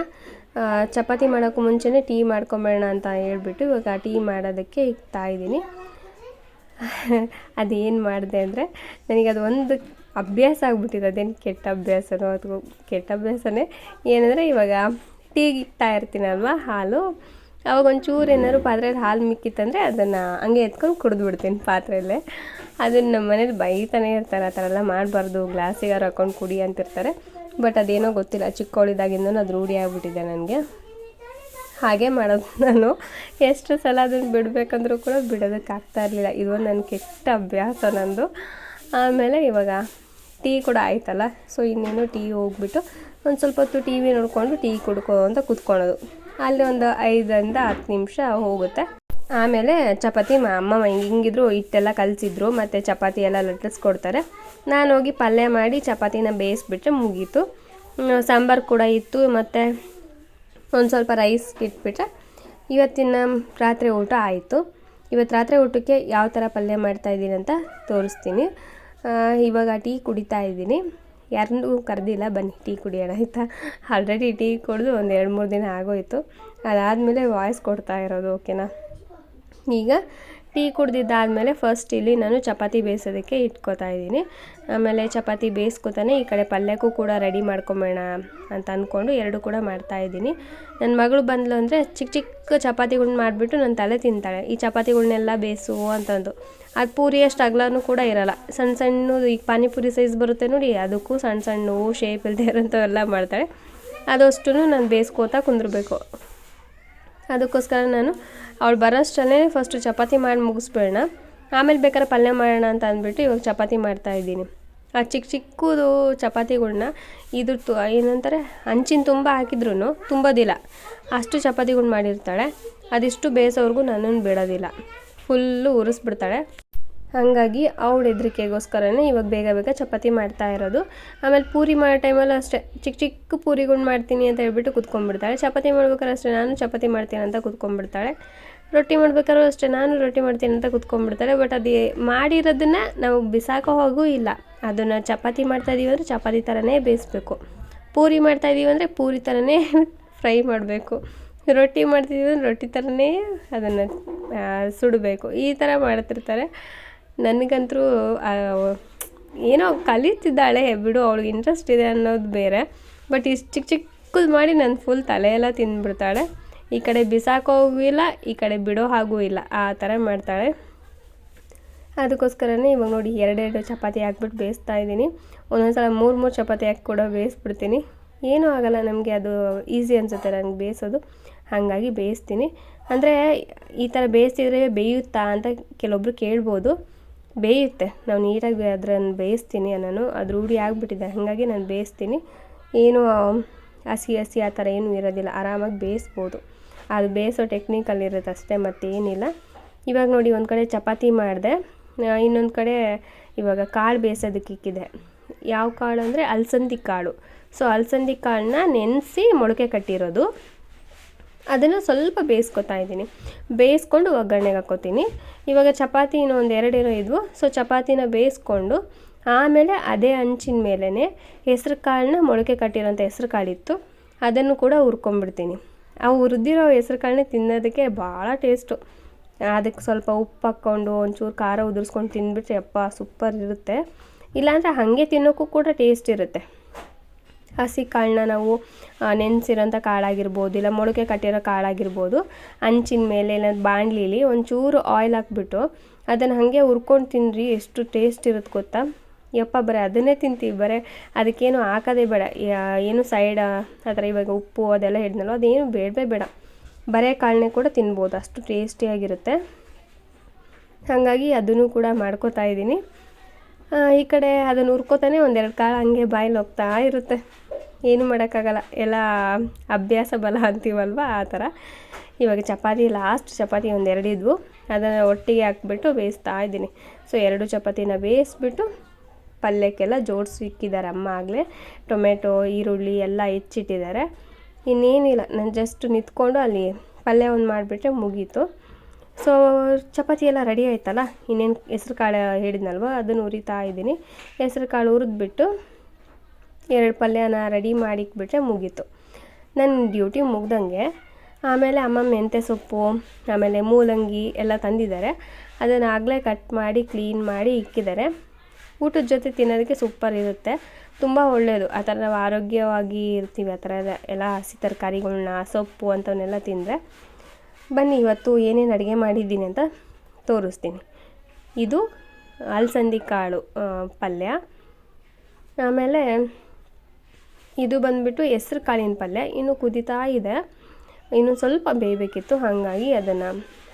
[SPEAKER 1] ಚಪಾತಿ ಮಾಡೋಕ್ಕೂ ಮುಂಚೆನೇ ಟೀ ಮಾಡ್ಕೊಂಬೇಡ ಅಂತ ಹೇಳ್ಬಿಟ್ಟು ಇವಾಗ ಟೀ ಮಾಡೋದಕ್ಕೆ ಇದ್ದೀನಿ. ಅದೇನು ಮಾಡಿದೆ ಅಂದರೆ, ನನಗೆ ಅದು ಒಂದು ಅಭ್ಯಾಸ ಆಗಿಬಿಟ್ಟಿದೆ, ಅದೇನು ಕೆಟ್ಟ ಅಭ್ಯಾಸನೋ ಅದು ಕೆಟ್ಟ ಅಭ್ಯಾಸನೇ. ಏನಂದರೆ ಇವಾಗ ಟೀ ಇಕ್ತಾ ಇರ್ತೀನಲ್ವ, ಹಾಲು. ಅವಾಗ ಒಂಚೂರು ಏನಾದ್ರು ಪಾತ್ರೆಯಲ್ಲಿ ಹಾಲು ಮಿಕ್ಕಿತ್ತಂದರೆ ಅದನ್ನು ಹಂಗೆ ಎತ್ಕೊಂಡು ಕುಡಿದು ಬಿಡ್ತೀನಿ ಪಾತ್ರೆಯಲ್ಲೇ. ಅದನ್ನು ನಮ್ಮ ಮನೇಲಿ ಬೈತಾನೆ ಇರ್ತಾರೆ, ಆ ಥರ ಎಲ್ಲ ಮಾಡಬಾರ್ದು, ಗ್ಲಾಸಿಗಾರು ಹಾಕೊಂಡು ಕುಡಿ ಅಂತಿರ್ತಾರೆ. ಬಟ್ ಅದೇನೋ ಗೊತ್ತಿಲ್ಲ ಚಿಕ್ಕವಳಿದಾಗಿಂದ ಅದು ರೂಢಿ ಆಗಿಬಿಟ್ಟಿದೆ ನನಗೆ. ಹಾಗೆ ಮಾಡೋದು [laughs] ನಾನು. ಎಷ್ಟು ಸಲ ಅದನ್ನು ಬಿಡಬೇಕಂದ್ರೂ ಕೂಡ ಬಿಡೋದಕ್ಕೆ ಆಗ್ತಾ ಇರಲಿಲ್ಲ. ಇದೊಂದು ನನ್ನ ಕೆಟ್ಟ ಅಭ್ಯಾಸ ನಂದು. ಆಮೇಲೆ ಇವಾಗ ಟೀ ಕೂಡ ಆಯ್ತಲ್ಲ, ಸೊ ಇನ್ನೇನು ಟೀ ಹೋಗ್ಬಿಟ್ಟು ಒಂದು ಸ್ವಲ್ಪ ಹೊತ್ತು ಟಿ ವಿ ನೋಡಿಕೊಂಡು ಟೀ ಕುಡ್ಕೊ ಅಂತ ಕೂತ್ಕೊಳ್ಳೋದು ಅಲ್ಲಿ ಒಂದು ಐದರಿಂದ ಹತ್ತು ನಿಮಿಷ ಹೋಗುತ್ತೆ. ಆಮೇಲೆ ಚಪಾತಿ ಅಮ್ಮ ಹಿಂಗೆ ಹಿಂಗಿದ್ರು ಹಿಟ್ಟೆಲ್ಲ ಕಲಸಿದ್ರು, ಮತ್ತು ಚಪಾತಿ ಎಲ್ಲ ಲಟ್ಟಿಸ್ಕೊಡ್ತಾರೆ. ನಾನು ಹೋಗಿ ಪಲ್ಯ ಮಾಡಿ ಚಪಾತಿನ ಬೇಯಿಸ್ಬಿಟ್ರೆ ಮುಗೀತು. ಸಾಂಬಾರು ಕೂಡ ಇತ್ತು, ಮತ್ತು ಒಂದು ಸ್ವಲ್ಪ ರೈಸ್ ಇಟ್ಬಿಟ್ರೆ ಇವತ್ತಿನ ರಾತ್ರಿ ಊಟ ಆಯಿತು. ಇವತ್ತು ರಾತ್ರಿ ಊಟಕ್ಕೆ ಯಾವ ಥರ ಪಲ್ಯ ಮಾಡ್ತಾಯಿದ್ದೀನಿ ಅಂತ ತೋರಿಸ್ತೀನಿ. ಇವಾಗ ಟೀ ಕುಡಿತಾ ಇದ್ದೀನಿ. ಯಾರನ್ನೂ ಕರೆದಿಲ್ಲ, ಬನ್ನಿ ಟೀ ಕುಡಿಯೋಣ ಆಯಿತಾ? ಆಲ್ರೆಡಿ ಟೀ ಕುಡಿದು ಒಂದು ಎರಡು ಮೂರು ದಿನ ಆಗೋಯಿತು. ಅದಾದಮೇಲೆ ವಾಯ್ಸ್ ಕೊಡ್ತಾ ಇರೋದು ಓಕೆನಾ ಈಗ ಟೀ ಕುಡ್ದಿದ್ದಾದಮೇಲೆ ಫಸ್ಟ್ ಇಲ್ಲಿ ನಾನು ಚಪಾತಿ ಬೇಯಿಸೋದಕ್ಕೆ ಇಟ್ಕೋತಾ ಇದ್ದೀನಿ. ಆಮೇಲೆ ಚಪಾತಿ ಬೇಯಿಸ್ಕೊತಾನೆ ಈ ಕಡೆ ಪಲ್ಯಕ್ಕೂ ಕೂಡ ರೆಡಿ ಮಾಡ್ಕೊಂಬೇಡ ಅಂತ ಅಂದ್ಕೊಂಡು ಎರಡು ಕೂಡ ಮಾಡ್ತಾ ಇದ್ದೀನಿ. ನನ್ನ ಮಗಳು ಬಂದ್ಲು ಅಂದರೆ ಚಿಕ್ಕ ಚಿಕ್ಕ ಚಪಾತಿಗಳ್ನ ಮಾಡಿಬಿಟ್ಟು ನನ್ನ ತಲೆ ತಿಂತಾಳೆ. ಈ ಚಪಾತಿಗಳ್ನೆಲ್ಲ ಬೇಯಿಸು ಅಂತಂದು ಅದು ಪೂರಿ ಅಷ್ಟು ಅಗಲನೂ ಕೂಡ ಇರಲ್ಲ. ಸಣ್ಣ ಸಣ್ಣದು ಈಗ ಪಾನಿಪುರಿ ಸೈಜ್ ಬರುತ್ತೆ ನೋಡಿ, ಅದಕ್ಕೂ ಸಣ್ಣ ಸಣ್ಣ ಶೇಪ್ ಇಲ್ಲದೆ ಇರೋಂಥವೆಲ್ಲ ಮಾಡ್ತಾಳೆ ಅದಷ್ಟು ನಾನು ಬೇಯಿಸ್ಕೋತಾ ಕುಂದಿರಬೇಕು. ಅದಕ್ಕೋಸ್ಕರ ನಾನು ಅವಳು ಬರೋಷ್ಟಲ್ಲೇ ಫಸ್ಟು ಚಪಾತಿ ಮಾಡಿ ಮುಗಿಸ್ಬೇಡ ಆಮೇಲೆ ಬೇಕಾದ್ರೆ ಪಲ್ಯ ಮಾಡೋಣ ಅಂತ ಅಂದ್ಬಿಟ್ಟು ಇವಾಗ ಚಪಾತಿ ಮಾಡ್ತಾ ಇದ್ದೀನಿ. ಆ ಚಿಕ್ಕ ಚಿಕ್ಕದು ಚಪಾತಿಗಳ್ನ ಇದ್ರ ತು, ಏನಂತಾರೆ, ಹಂಚಿನ ತುಂಬ ಹಾಕಿದ್ರು ತುಂಬೋದಿಲ್ಲ. ಅಷ್ಟು ಚಪಾತಿಗಳು ಮಾಡಿರ್ತಾಳೆ. ಅದಿಷ್ಟು ಬೇಯಿಸೋವ್ರಿಗೂ ನನ್ನನ್ನು ಬಿಡೋದಿಲ್ಲ. ಫುಲ್ಲು ಉರಿಸ್ಬಿಡ್ತಾಳೆ. ಹಾಗಾಗಿ ಅವಳ ಹೆದರಿಕೆಗೋಸ್ಕರನೇ ಇವಾಗ ಬೇಗ ಬೇಗ ಚಪಾತಿ ಮಾಡ್ತಾ ಇರೋದು. ಆಮೇಲೆ ಪೂರಿ ಮಾಡೋ ಟೈಮಲ್ಲಿ ಅಷ್ಟೇ, ಚಿಕ್ಕ ಚಿಕ್ಕ ಪೂರಿಗಳು ಮಾಡ್ತೀನಿ ಅಂತ ಹೇಳ್ಬಿಟ್ಟು ಕುತ್ಕೊಂಡ್ಬಿಡ್ತಾಳೆ. ಚಪಾತಿ ಮಾಡ್ಬೇಕಾದ್ರೆ ಅಷ್ಟೇ ನಾನು ಚಪಾತಿ ಮಾಡ್ತೀನಿ ಅಂತ ಕುತ್ಕೊಂಡ್ಬಿಡ್ತಾಳೆ. ರೊಟ್ಟಿ ಮಾಡ್ಬೇಕಾದ್ರೂ ಅಷ್ಟೇ ನಾನು ರೊಟ್ಟಿ ಮಾಡ್ತೀನಿ ಅಂತ ಕುತ್ಕೊಂಡ್ಬಿಡ್ತಾಳೆ. ಬಟ್ ಅದು ಮಾಡಿರೋದನ್ನು ನಾವು ಬಿಸಾಕೋ ಹೋಗೂ ಇಲ್ಲ. ಅದನ್ನು ಚಪಾತಿ ಮಾಡ್ತಾ ಇದ್ದೀವಿ ಅಂದರೆ ಚಪಾತಿ ಥರನೇ ಬೇಯಿಸ್ಬೇಕು. ಪೂರಿ ಮಾಡ್ತಾ ಇದ್ದೀವಿ ಅಂದರೆ ಪೂರಿ ಥರನೇ [laughs] ಫ್ರೈ ಮಾಡಬೇಕು. ರೊಟ್ಟಿ ಮಾಡ್ತಿದ್ದೀವಿ ಅಂದರೆ ರೊಟ್ಟಿ ಥರನೇ ಅದನ್ನು ಸುಡಬೇಕು. ಈ ಥರ ಮಾಡ್ತಿರ್ತಾರೆ. ನನಗಂತೂ ಏನೋ ಕಲಿತಿದ್ದಾಳೆ, ಬಿಡು, ಅವಳಿಗೆ ಇಂಟ್ರೆಸ್ಟ್ ಇದೆ ಅನ್ನೋದು ಬೇರೆ. ಬಟ್ ಇಷ್ಟು ಚಿಕ್ಕ ಚಿಕ್ಕದು ಮಾಡಿ ನನ್ನ ಫುಲ್ ತಲೆಯೆಲ್ಲ ತಿಂದ್ಬಿಡ್ತಾಳೆ. ಈ ಕಡೆ ಬಿಸಾಕೋಗೂ ಇಲ್ಲ, ಈ ಕಡೆ ಬಿಡೋ ಹಾಗೂ ಇಲ್ಲ, ಆ ಥರ ಮಾಡ್ತಾಳೆ. ಅದಕ್ಕೋಸ್ಕರನೇ ಇವಾಗ ನೋಡಿ ಎರಡೆರಡು ಚಪಾತಿ ಹಾಕ್ಬಿಟ್ಟು ಬೇಯಿಸ್ತಾ ಇದ್ದೀನಿ. ಒಂದೊಂದು ಸಲ ಮೂರು ಮೂರು ಚಪಾತಿ ಹಾಕಿ ಕೂಡ ಬೇಯಿಸ್ಬಿಡ್ತೀನಿ. ಏನೂ ಆಗಲ್ಲ ನಮಗೆ, ಅದು ಈಸಿ ಅನಿಸುತ್ತೆ ನನಗೆ ಬೇಯಿಸೋದು. ಹಾಗಾಗಿ ಬೇಯಿಸ್ತೀನಿ. ಅಂದರೆ ಈ ಥರ ಬೇಯಿಸ್ತಿದ್ರೆ ಬೇಯುತ್ತಾ ಅಂತ ಕೆಲವೊಬ್ರು ಕೇಳ್ಬೋದು. ಬೇಯುತ್ತೆ. ನಾವು ನೀಟಾಗಿ ಅದನ್ನು ಬೇಯಿಸ್ತೀನಿ ನಾನು ಅದು ರೂಢಿ ಆಗಿಬಿಟ್ಟಿದೆ. ಹಾಗಾಗಿ ನಾನು ಬೇಯಿಸ್ತೀನಿ. ಏನು ಹಸಿ ಹಸಿ ಆ ಥರ ಏನೂ ಇರೋದಿಲ್ಲ. ಆರಾಮಾಗಿ ಬೇಯಿಸ್ಬೋದು. ಅದು ಬೇಯಿಸೋ ಟೆಕ್ನಿಕಲ್ಲಿ ಇರುತ್ತೆ ಅಷ್ಟೇ, ಮತ್ತೇನಿಲ್ಲ. ಇವಾಗ ನೋಡಿ ಒಂದು ಕಡೆ ಚಪಾತಿ ಮಾಡಿದೆ. ಇನ್ನೊಂದು ಕಡೆ ಇವಾಗ ಕಾಳು ಬೇಯಿಸೋದಕ್ಕೆ ಇಕ್ಕಿದೆ. ಯಾವ ಕಾಳು ಅಂದರೆ ಅಲಸಂದಿ ಕಾಳು. ಸೊ, ಅಲಸಂದಿ ಕಾಳನ್ನ ನೆನೆಸಿ ಮೊಳಕೆ ಕಟ್ಟಿರೋದು. ಅದನ್ನು ಸ್ವಲ್ಪ ಬೇಯಿಸ್ಕೊತಾ ಇದ್ದೀನಿ. ಬೇಯಿಸ್ಕೊಂಡು ಒಗ್ಗರಣೆಗೆ ಹಾಕೋತೀನಿ ಇವಾಗ ಚಪಾತಿ ಇನ್ನೂ ಒಂದು ಎರಡೇನೋ ಇದ್ವು. ಸೊ ಚಪಾತಿನ ಬೇಯಿಸ್ಕೊಂಡು ಆಮೇಲೆ ಅದೇ ಹಂಚಿನ ಮೇಲೇ ಹೆಸ್ರು ಕಾಳನ್ನ ಮೊಳಕೆ ಕಟ್ಟಿರೋಂಥ ಹೆಸ್ರು ಕಾಳಿತ್ತು ಅದನ್ನು ಕೂಡ ಹುರ್ಕೊಂಡ್ಬಿಡ್ತೀನಿ. ಆ ಹುರಿದಿರೋ ಹೆಸ್ರು ಕಾಳನ್ನ ತಿನ್ನೋದಕ್ಕೆ ಭಾಳ ಟೇಸ್ಟು ಅದಕ್ಕೆ ಸ್ವಲ್ಪ ಉಪ್ಪು ಹಾಕ್ಕೊಂಡು, ಒಂಚೂರು ಖಾರ ಉದುರಿಸ್ಕೊಂಡು ತಿಂದ್ಬಿಟ್ರೆ ಅಪ್ಪ ಸೂಪರ್ ಇರುತ್ತೆ. ಇಲ್ಲಾಂದರೆ ಹಾಗೆ ತಿನ್ನೋಕ್ಕೂ ಕೂಡ ಟೇಸ್ಟ್ ಇರುತ್ತೆ. ಹಸಿ ಕಾಳನ್ನ ನಾವು ನೆನೆಸಿರೋಂಥ ಕಾಳಾಗಿರ್ಬೋದು, ಇಲ್ಲ ಮೊಳಕೆ ಕಟ್ಟಿರೋ ಕಾಳಾಗಿರ್ಬೋದು, ಹಂಚಿನ ಮೇಲೆ ಇಲ್ಲ ಬಾಣಲಿಲಿ ಒಂಚೂರು ಆಯಿಲ್ ಹಾಕ್ಬಿಟ್ಟು ಅದನ್ನು ಹಾಗೆ ಹುರ್ಕೊಂಡು ತಿನ್ನಿರಿ ಎಷ್ಟು ಟೇಸ್ಟ್ ಇರುತ್ತೆ ಗೊತ್ತಾ? ಯಪ್ಪ, ಬರೀ ಅದನ್ನೇ ತಿಂತೀವಿ, ಬರೀ ಅದಕ್ಕೇನು ಹಾಕೋದೇ ಬೇಡ. ಏನು ಸೈಡ್ ಆ ಥರ ಇವಾಗ ಉಪ್ಪು ಅದೆಲ್ಲ ಹೇಳಿದ್ನಲ್ಲ ಅದೇನು ಬೇಡವೇ ಬೇಡ ಬರೇ ಕಾಳನ್ನೇ ಕೂಡ ತಿನ್ಬೋದು, ಅಷ್ಟು ಟೇಸ್ಟಿಯಾಗಿರುತ್ತೆ ಹಾಗಾಗಿ ಅದನ್ನು ಕೂಡ ಮಾಡ್ಕೋತಾ ಇದ್ದೀನಿ. ಈ ಕಡೆ ಅದನ್ನು ಹುರ್ಕೋತಾನೆ ಒಂದೆರಡು ಕಾಳು ಹಂಗೆ ಬಾಯಲ್ಲಿ ಹೋಗ್ತಾ ಇರುತ್ತೆ. ಏನು ಮಾಡೋಕ್ಕಾಗಲ್ಲ. ಎಲ್ಲ ಅಭ್ಯಾಸ ಬಲ ಅಂತೀವಲ್ವ? ಆ ಥರ. ಇವಾಗ ಚಪಾತಿ ಲಾಸ್ಟ್ ಚಪಾತಿ ಒಂದೆರಡು ಇದ್ವು. ಅದನ್ನು ಒಟ್ಟಿಗೆ ಹಾಕ್ಬಿಟ್ಟು ಬೇಯಿಸ್ತಾ ಇದ್ದೀನಿ. ಸೊ ಎರಡು ಚಪಾತಿನ ಬೇಯಿಸ್ಬಿಟ್ಟು ಪಲ್ಯಕ್ಕೆಲ್ಲ ಜೋಡಿಸಿ ಇಕ್ಕಿದ್ದಾರೆ ಅಮ್ಮ ಆಗಲೇ. ಟೊಮೆಟೊ, ಈರುಳ್ಳಿ ಎಲ್ಲ ಹೆಚ್ಚಿಟ್ಟಿದ್ದಾರೆ. ಇನ್ನೇನಿಲ್ಲ. ನಾನು ಜಸ್ಟ್ ನಿಂತ್ಕೊಂಡು ಅಲ್ಲಿ ಪಲ್ಯ ಒಂದು ಮಾಡಿಬಿಟ್ರೆ ಮುಗೀತು. ಸೊ ಚಪಾತಿ ಎಲ್ಲ ರೆಡಿ ಆಯ್ತಲ್ಲ? ಇನ್ನೇನು ಹೆಸ್ರು ಕಾಳು ಹೇಳಿದ್ನಲ್ವ? ಅದನ್ನು ಉರಿತಾ ಇದ್ದೀನಿ. ಹೆಸ್ರು ಕಾಳು ಹುರಿದ್ಬಿಟ್ಟು ಎರಡು ಪಲ್ಯನ ರೆಡಿ ಮಾಡಿಕ್ಬಿಟ್ರೆ ಮುಗೀತು. ನನ್ನ ಡ್ಯೂಟಿ ಮುಗ್ದಂಗೆ ಆಮೇಲೆ ಅಮ್ಮ ಮೆಂತ್ಯ ಸೊಪ್ಪು, ಆಮೇಲೆ ಮೂಲಂಗಿ ಎಲ್ಲ ತಂದಿದ್ದಾರೆ. ಅದನ್ನು ಆಗಲೇ ಕಟ್ ಮಾಡಿ, ಕ್ಲೀನ್ ಮಾಡಿ ಇಕ್ಕಿದ್ದಾರೆ. ಊಟದ ಜೊತೆ ತಿನ್ನೋದಕ್ಕೆ ಸೂಪರ್ ಇರುತ್ತೆ. ತುಂಬ ಒಳ್ಳೆಯದು ಆ ಥರ ನಾವು ಆರೋಗ್ಯವಾಗಿ ಇರ್ತೀವಿ, ಆ ಥರ ಎಲ್ಲ ಹಸಿ ತರಕಾರಿಗಳ್ನ, ಸೊಪ್ಪು ಅಂಥವನ್ನೆಲ್ಲ ತಿಂದರೆ ಬನ್ನಿ, ಇವತ್ತು ಏನೇನು ಅಡುಗೆ ಮಾಡಿದ್ದೀನಿ ಅಂತ ತೋರಿಸ್ತೀನಿ. ಇದು ಅಲಸಂದಿ ಕಾಳು ಪಲ್ಯ. ಆಮೇಲೆ ಇದು ಬಂದ್ಬಿಟ್ಟು ಹೆಸ್ರು ಕಾಳಿನ ಪಲ್ಯ. ಇನ್ನು ಕುದಿತಾ ಇದೆ. ಇನ್ನು ಸ್ವಲ್ಪ ಬೇಯಬೇಕಿತ್ತು, ಹಾಗಾಗಿ ಅದನ್ನು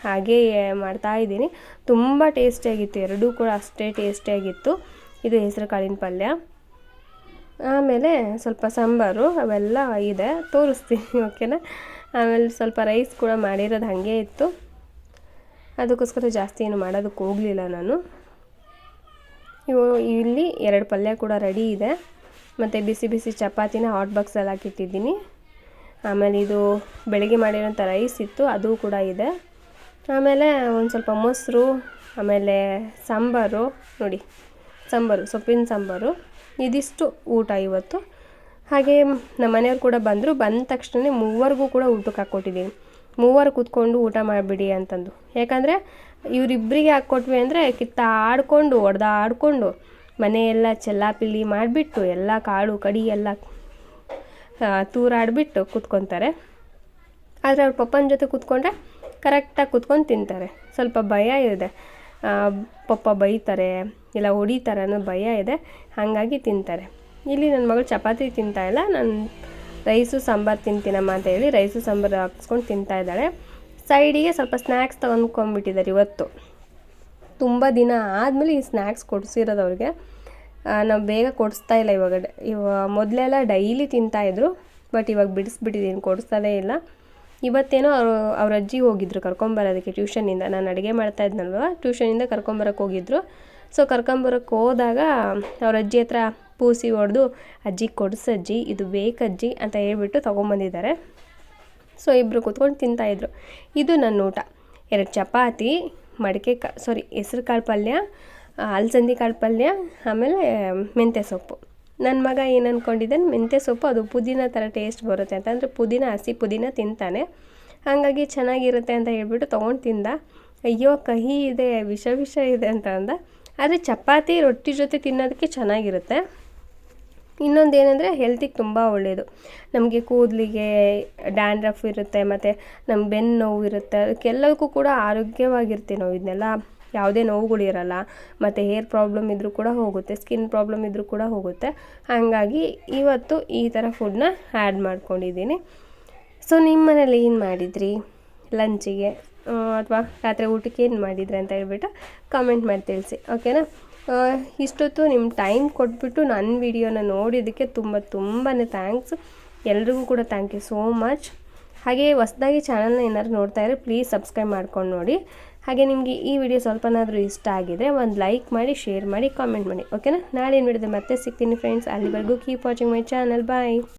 [SPEAKER 1] ಹಾಗೇ ಮಾಡ್ತಾ ಇದ್ದೀನಿ. ತುಂಬ ಟೇಸ್ಟಿಯಾಗಿತ್ತು ಎರಡೂ ಕೂಡ ಅಷ್ಟೇ ಟೇಸ್ಟಿಯಾಗಿತ್ತು ಇದು ಹೆಸ್ರು ಕಾಳಿನ ಪಲ್ಯ. ಆಮೇಲೆ ಸ್ವಲ್ಪ ಸಾಂಬಾರು, ಅವೆಲ್ಲ ಇದೆ. ತೋರಿಸ್ತೀನಿ, ಓಕೆನಾ? ಆಮೇಲೆ ಸ್ವಲ್ಪ ರೈಸ್ ಕೂಡ ಮಾಡಿರೋದು ಹಾಗೆ ಇತ್ತು. ಅದಕ್ಕೋಸ್ಕರ ಜಾಸ್ತಿ ಏನು ಮಾಡೋದಕ್ಕೆ ಹೋಗಲಿಲ್ಲ ನಾನು. ಇವು ಇಲ್ಲಿ ಎರಡು ಪಲ್ಯ ಕೂಡ ರೆಡಿ ಇದೆ. ಮತ್ತು ಬಿಸಿ ಬಿಸಿ ಚಪಾತಿನ ಹಾಟ್ ಬಾಕ್ಸಲ್ಲಿ ಹಾಕಿಟ್ಟಿದ್ದೀನಿ. ಆಮೇಲೆ ಇದು ಬೆಳಗ್ಗೆ ಮಾಡಿರೋಂಥ ರೈಸ್ ಇತ್ತು, ಅದು ಕೂಡ ಇದೆ. ಆಮೇಲೆ ಒಂದು ಸ್ವಲ್ಪ ಮೊಸರು, ಆಮೇಲೆ ಸಾಂಬಾರು, ನೋಡಿ, ಸಾಂಬಾರು, ಸೊಪ್ಪಿನ ಸಾಂಬಾರು, ಇದಿಷ್ಟು ಊಟ ಇವತ್ತು. ಹಾಗೆ ನಮ್ಮ ಮನೆಯವ್ರು ಕೂಡ ಬಂದರು, ಬಂದ ತಕ್ಷಣ ಮೂವರಿಗೂ ಕೂಡ ಊಟಕ್ಕೆ ಹಾಕ್ಕೊಟ್ಟಿದ್ದೀನಿ ಮೂವರು ಕೂತ್ಕೊಂಡು ಊಟ ಮಾಡಿಬಿಡಿ ಅಂತಂದು. ಯಾಕಂದರೆ ಇವರಿಬ್ಬರಿಗೆ ಹಾಕ್ಕೊಟ್ವಿ ಅಂದರೆ ಕಿತ್ತ ಆಡ್ಕೊಂಡು ಹೊಡೆದಾಡ್ಕೊಂಡು ಮನೆಯೆಲ್ಲ ಚೆಲ್ಲಾಪಿಲ್ಲಿ ಮಾಡಿಬಿಟ್ಟು ಎಲ್ಲ ಕಾಳು ಕಡಿ ಎಲ್ಲ ತೂರಾಡಿಬಿಟ್ಟು ಕೂತ್ಕೊತಾರೆ. ಆದರೆ ಅವ್ರ ಪಪ್ಪನ ಜೊತೆ ಕೂತ್ಕೊಂಡ್ರೆ ಕರೆಕ್ಟಾಗಿ ಕೂತ್ಕೊಂಡು ತಿಂತಾರೆ. ಸ್ವಲ್ಪ ಭಯ ಇದೆ. ಪಪ್ಪ ಬೈತಾರೆ, ಇಲ್ಲ ಹೊಡಿತಾರೆ ಅನ್ನೋ ಭಯ ಇದೆ. ಹಾಗಾಗಿ ತಿಂತಾರೆ. ಇಲ್ಲಿ ನನ್ನ ಮಗಳು ಚಪಾತಿ ತಿಂತಾ ಇಲ್ಲ. ನಾನು ರೈಸು ಸಾಂಬಾರು ತಿಂತೀನಮ್ಮ ಅಂತ ಹೇಳಿ ರೈಸು ಸಾಂಬಾರು ಹಾಕ್ಸ್ಕೊಂಡು ತಿಂತಾ ಇದ್ದಾಳೆ. ಸೈಡಿಗೆ ಸ್ವಲ್ಪ ಸ್ನ್ಯಾಕ್ಸ್ ತೊಗೊಂಡ್ಕೊಂಬಿಟ್ಟಿದ್ದಾರೆ ಇವತ್ತು. ತುಂಬ ದಿನ ಆದಮೇಲೆ ಈ ಸ್ನ್ಯಾಕ್ಸ್ ಕೊಡಿಸಿರೋದು ಅವ್ರಿಗೆ. ನಾವು ಬೇಗ ಕೊಡಿಸ್ತಾ ಇಲ್ಲ ಇವಾಗ. ಇವ, ಮೊದಲೆಲ್ಲ ಡೈಲಿ ತಿಂತಾಯಿದ್ರು ಬಟ್ ಇವಾಗ ಬಿಡಿಸ್ಬಿಟ್ಟಿದ್ದೀನಿ ಕೊಡಿಸೋದೇ ಇಲ್ಲ. ಇವತ್ತೇನೋ ಅವರು, ಅವ್ರ ಅಜ್ಜಿ ಹೋಗಿದ್ರು ಕರ್ಕೊಂಬರೋದಕ್ಕೆ ಟ್ಯೂಷನಿಂದ ನಾನು ಅಡುಗೆ ಮಾಡ್ತಾ ಇದ್ನಲ್ವ ಟ್ಯೂಷನಿಂದ ಕರ್ಕೊಂಬರಕ್ಕೆ ಹೋಗಿದ್ರು. ಸೊ ಕರ್ಕೊಂಬರಕ್ಕೆ ಹೋದಾಗ ಅವ್ರ ಅಜ್ಜಿ ಹತ್ರ ಪೂಸಿ ಹೊಡೆದು, ಅಜ್ಜಿ ಕೊಡ್ಸಜ್ಜಿ ಇದು ಬೇಕಜ್ಜಿ ಅಂತ ಹೇಳ್ಬಿಟ್ಟು ತೊಗೊಂಬಂದಿದ್ದಾರೆ. ಸೊ ಇಬ್ಬರು ಕೂತ್ಕೊಂಡು ತಿಂತಾಯಿದ್ರು ಇದು ನನ್ನ ಊಟ. ಎರಡು ಚಪಾತಿ ಮಡಿಕೆ ಕಾ ಸಾರಿ ಹೆಸ್ರು ಕಾಳು ಪಲ್ಯ ಅಲಸಂದಿ ಕಾಳು ಪಲ್ಯ ಆಮೇಲೆ ಮೆಂತ್ಯ ಸೊಪ್ಪು. ನನ್ನ ಮಗ ಏನು ಅಂದ್ಕೊಂಡಿದ್ದಾನೆ ಮೆಂತ್ಯ ಸೊಪ್ಪು ಅದು ಪುದೀನ ಥರ ಟೇಸ್ಟ್ ಬರುತ್ತೆ ಅಂತ. ಅಂದರೆ ಪುದೀನ ಹಸಿ ಪುದೀನ ತಿಂತಾನೆ. ಹಾಗಾಗಿ ಚೆನ್ನಾಗಿರುತ್ತೆ ಅಂತ ಹೇಳ್ಬಿಟ್ಟು ತೊಗೊಂಡು ತಿಂದ. ಅಯ್ಯೋ, ಕಹಿ ಇದೆ, ವಿಷ ವಿಷ ಇದೆ ಅಂತ ಅಂದ. ಆದರೆ ಚಪಾತಿ, ರೊಟ್ಟಿ ಜೊತೆ ತಿನ್ನೋದಕ್ಕೆ ಚೆನ್ನಾಗಿರುತ್ತೆ. ಇನ್ನೊಂದು ಏನಂದರೆ ಹೆಲ್ತಿಗೆ ತುಂಬ ಒಳ್ಳೆಯದು ನಮಗೆ ಕೂದಲಿಗೆ ಡ್ಯಾಂಡ್ರಫ್ ಇರುತ್ತೆ, ಮತ್ತು ನಮ್ಮ ಬೆನ್ನು ನೋವು ಇರುತ್ತೆ, ಅದಕ್ಕೆಲ್ಲದಕ್ಕೂ ಕೂಡ ಆರೋಗ್ಯವಾಗಿರ್ತೀವಿ ನಾವು ಇದನ್ನೆಲ್ಲ. ಯಾವುದೇ ನೋವುಗಳಿರಲ್ಲ ಮತ್ತು ಹೇರ್ ಪ್ರಾಬ್ಲಮ್ ಇದ್ದರೂ ಕೂಡ ಹೋಗುತ್ತೆ ಸ್ಕಿನ್ ಪ್ರಾಬ್ಲಮ್ ಇದ್ದರೂ ಕೂಡ ಹೋಗುತ್ತೆ. ಹಾಗಾಗಿ ಇವತ್ತು ಈ ಥರ ಫುಡ್ನ ಆ್ಯಡ್ ಮಾಡ್ಕೊಂಡಿದ್ದೀನಿ. ಸೊ ನಿಮ್ಮ ಮನೇಲಿ ಏನು ಮಾಡಿದ್ರಿ? ಲಂಚಿಗೆ ಅಥವಾ ರಾತ್ರಿ ಊಟಕ್ಕೆ ಏನು ಮಾಡಿದ್ರಿ ಅಂತ ಹೇಳ್ಬಿಟ್ಟು ಕಾಮೆಂಟ್ ಮಾಡಿ ತಿಳಿಸಿ ಓಕೆನಾ ಇಷ್ಟೊತ್ತು ನಿಮ್ಮ ಟೈಮ್ ಕೊಟ್ಬಿಟ್ಟು ನನ್ನ ವಿಡಿಯೋನ ನೋಡಿದ್ದಕ್ಕೆ ತುಂಬ ತುಂಬಾ ಥ್ಯಾಂಕ್ಸ್ ಎಲ್ರಿಗೂ ಕೂಡ ಥ್ಯಾಂಕ್ ಯು ಸೋ ಮಚ್ ಹಾಗೆ ಹೊಸ್ದಾಗಿ ಚಾನಲ್ನ ಏನಾದ್ರು ನೋಡ್ತಾ ಇದ್ರೆ ಪ್ಲೀಸ್ ಸಬ್ಸ್ಕ್ರೈಬ್ ಮಾಡ್ಕೊಂಡು ನೋಡಿ. ಹಾಗೆ ನಿಮಗೆ ಈ ವಿಡಿಯೋ ಸ್ವಲ್ಪನಾದರೂ ಇಷ್ಟ ಆಗಿದೆ ಒಂದು ಲೈಕ್ ಮಾಡಿ ಶೇರ್ ಮಾಡಿ ಕಾಮೆಂಟ್ ಮಾಡಿ. ಓಕೆನಾ ನಾಳೆ ಏನು ವಿಡಿಯೋದ ಮತ್ತೆ ಸಿಗ್ತೀನಿ ಫ್ರೆಂಡ್ಸ್ ಅಲ್ಲಿವರೆಗೂ keep watching my channel bye